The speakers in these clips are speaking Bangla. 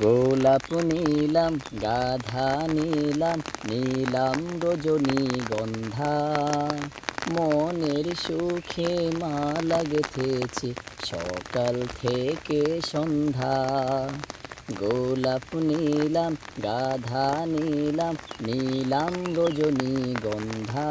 গোলাপ নিলাম, গাধা নিলাম নিলাম রজনী গন্ধা। মনের সুখে মালা গেথেছি সকাল থেকে সন্ধ্যা। গোলাপ নিলাম, গাধা নিলাম নিলাম রজনী গন্ধা।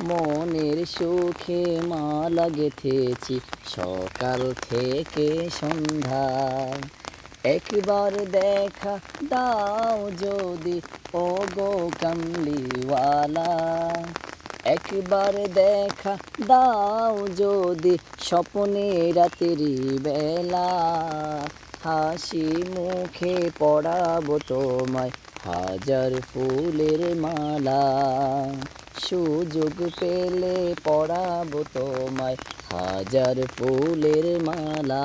মনের সুখে মালা গেথেছি সকাল থেকে সন্ধ্যা। একবার দেখা দাও যদি ও গো কামলিওয়ালা। একবার দেখা দাও যদি, স্বপ্নে রাত্রি বেলা। হাসি মুখে পড়াবো তোমায় হাজার ফুলের মালা। সুযোগ পেলে পড়াবো তোমায় হাজার ফুলের মালা।